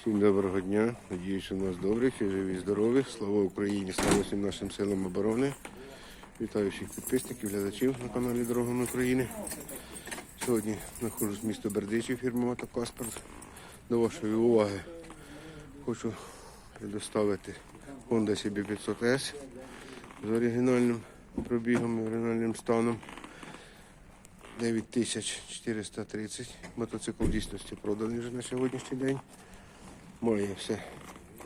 Всім доброго дня. Надіюсь, у нас добре, всі живі, здорові. Слава Україні, слава всім нашим силам оборони. Вітаю всіх підписників, глядачів на каналі Дорогами України. Сьогодні знаходжусь в місто Бердичів, фірма Мотокаспорт. До вашої уваги хочу предоставити Honda CB500S з оригінальним пробігом і оригінальним станом. 9430. Мотоцикл в дійсності проданий вже на сьогоднішній день. Має все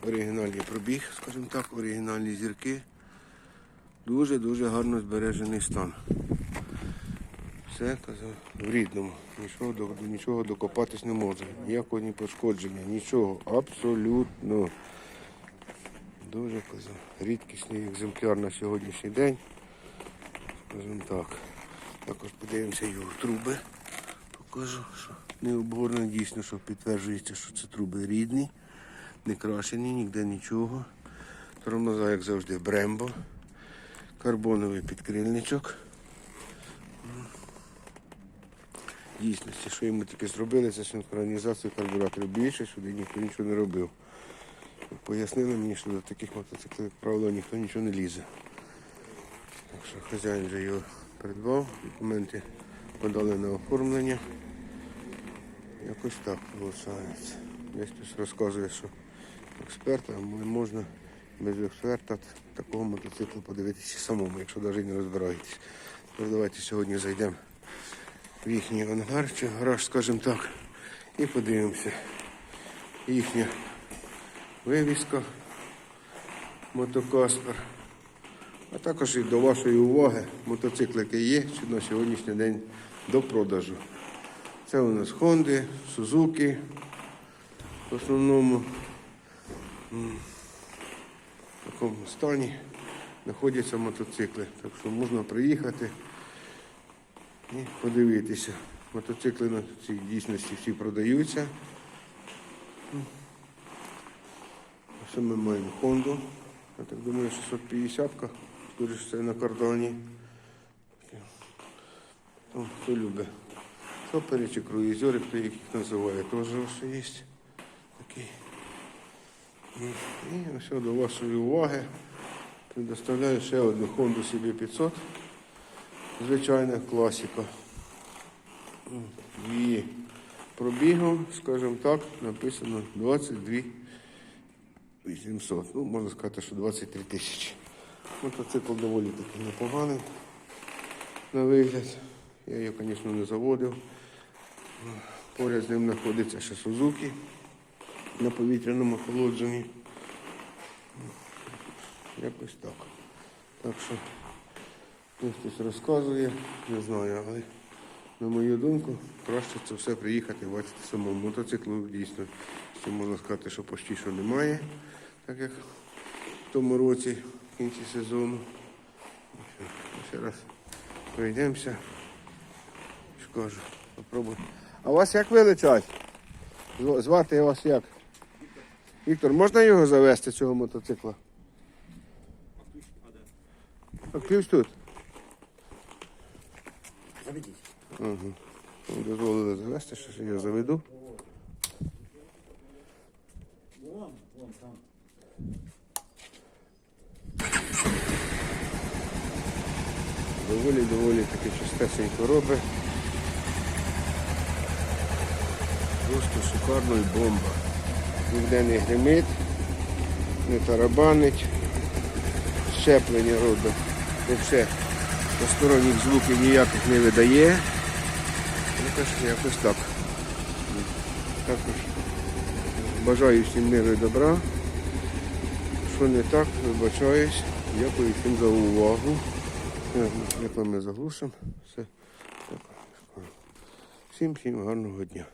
оригінальний пробіг, скажімо так, оригінальні зірки. Дуже-дуже гарно збережений стан. Все казав в рідному. Нічого до, нічого докопатись не може. Ніякого ні пошкодження, нічого. Абсолютно. Дуже казав. Рідкісний екземпляр на сьогоднішній день. Скажімо так. Також подивимося його труби. Покажу, що не обгорно дійсно, що підтверджується, що це труби рідні, не крашені, ніде нічого. Тормоза, як завжди, Брембо. Карбоновий підкрильничок. В Дійсності, що йому тільки зробили, це синхронізацію карбюраторів. Більше сюди ніхто нічого не робив. Пояснили мені, що до таких мотоциклів, як правило, ніхто нічого не лізе. Так що хазяїн вже його придбав, документи подали на оформлення. Якось так виходить. Десь хтось розказує, що експерт, а можна без експерта такого мотоциклу подивитися самому, якщо навіть не розбираєтесь. Тож давайте сьогодні зайдемо в їхній ангар чи гараж, скажімо так, і подивимося. Їхня вивіска мотокаспер. А також і до вашої уваги мотоцикл, який є на сьогоднішній день до продажу. Це у нас Хонди, Сузуки. В основному в такому стані знаходяться мотоцикли. Так що можна приїхати і подивитися. Мотоцикли на цій дійсності всі продаються. Ось ми маємо Хонду. Я так думаю, 650-ка, скоріше це на кордоні. Там, хто любить. Шопери чи круїзери, хто їх називає, теж є. Такий. І, і ось до вашої уваги предоставляю ще одну Honda CB500. Звичайна класика. Її пробігом, скажімо так, написано 22 800. Ну, можна сказати, що 23 тисячі. Мотоцикл доволі таки непоганий на вигляд. Я його, звісно, не заводив. Поряд з ним знаходиться ще Сузуки на повітряному охолодженні. Якось так. Так що хтось розказує, не знаю, але на мою думку, краще це все приїхати, бачити самому мотоциклу дійсно. Ще можна сказати, що почти що немає, так як в тому році, в кінці сезону. Ще раз пройдемося. Скажу, попробуй. А вас як величать? Звати вас як? Віктор, можна його завести, цього мотоцикла? А ключ тут? Заведіть. Угу. Дозволили завести, що я заведу. Вон, вон там. Доволі-доволі таке чистесенько робить. Просто шикарно і бомба. Ніде не гримить, не тарабанить, щеплення робить. Взагалі посторонніх звуків ніяких не видає. Якось, якось так. Також бажаю всім миру і добра. Що не так, вибачаюсь. Дякую всім за увагу. Е, Як ми заглушимо. Все. Всім всім гарного дня.